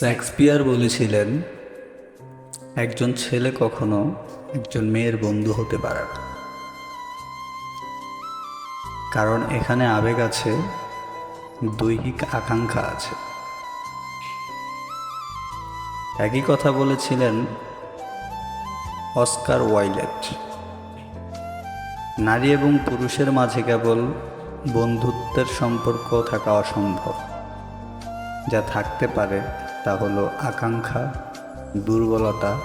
Shakespeare বলেছিলেন, একজন ছেলে কখনো একজন মেয়ের বন্ধু হতে পারে না। কারণ এখানে আবেগ আছে, দৈহিক আকাঙ্ক্ষা আছে। একই কথা বলেছিলেন অস্কার ওয়াইলেট। নারী এবং পুরুষের মাঝে কেবল বন্ধুত্বের সম্পর্ক থাকা অসম্ভব, যা থাকতে পারে তা হলো আকাঙ্ক্ষা, দুর্বলতা,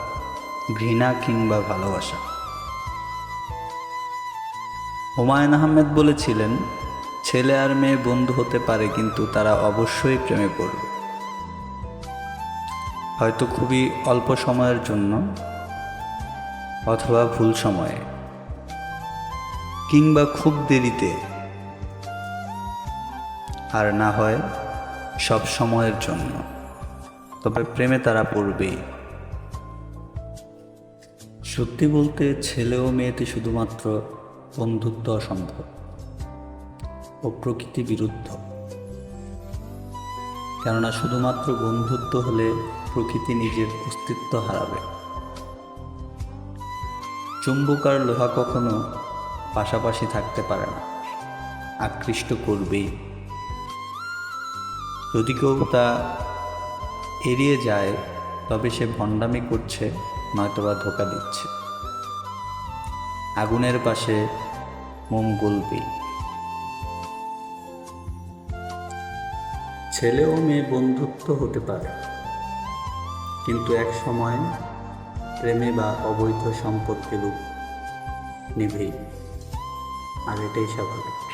ঘৃণা কিংবা ভালোবাসা। হুমায়ুন আহমেদ বলেছিলেন, ছেলে আর মেয়ে বন্ধু হতে পারে, কিন্তু তারা অবশ্যই প্রেমে পড়বে। হয়তো খুবই অল্প সময়ের জন্য অথবা ভুল সময়ে, কিংবা খুব দেরিতে। আর না হয় সব সময়ের জন্য। তবে প্রেমে তারা পড়বেই সত্যি বলতে ছেলে ও মেয়েতে শুধুমাত্র বন্ধুত্ব অসম্ভব ও প্রকৃতি বিরুদ্ধ। কেননা শুধুমাত্র বন্ধুত্ব হলে প্রকৃতি নিজের অস্তিত্ব হারাবে। চুম্বক আর লোহা কখনো পাশাপাশি থাকতে পারে না, আকৃষ্ট করবেই। যদি কেউ তা এড়িয়ে যায়, তবে সে ভণ্ডামি করছে, নয়তোবা ধোকা দিচ্ছে। আগুনের পাশে মোম গলবেই ছেলে ও মেয়ে বন্ধুত্ব হতে পারে, কিন্তু এক সময় প্রেমে বা অবৈধ সম্পর্কে রূপ নিভেই, আর এটাই স্বাভাবিক।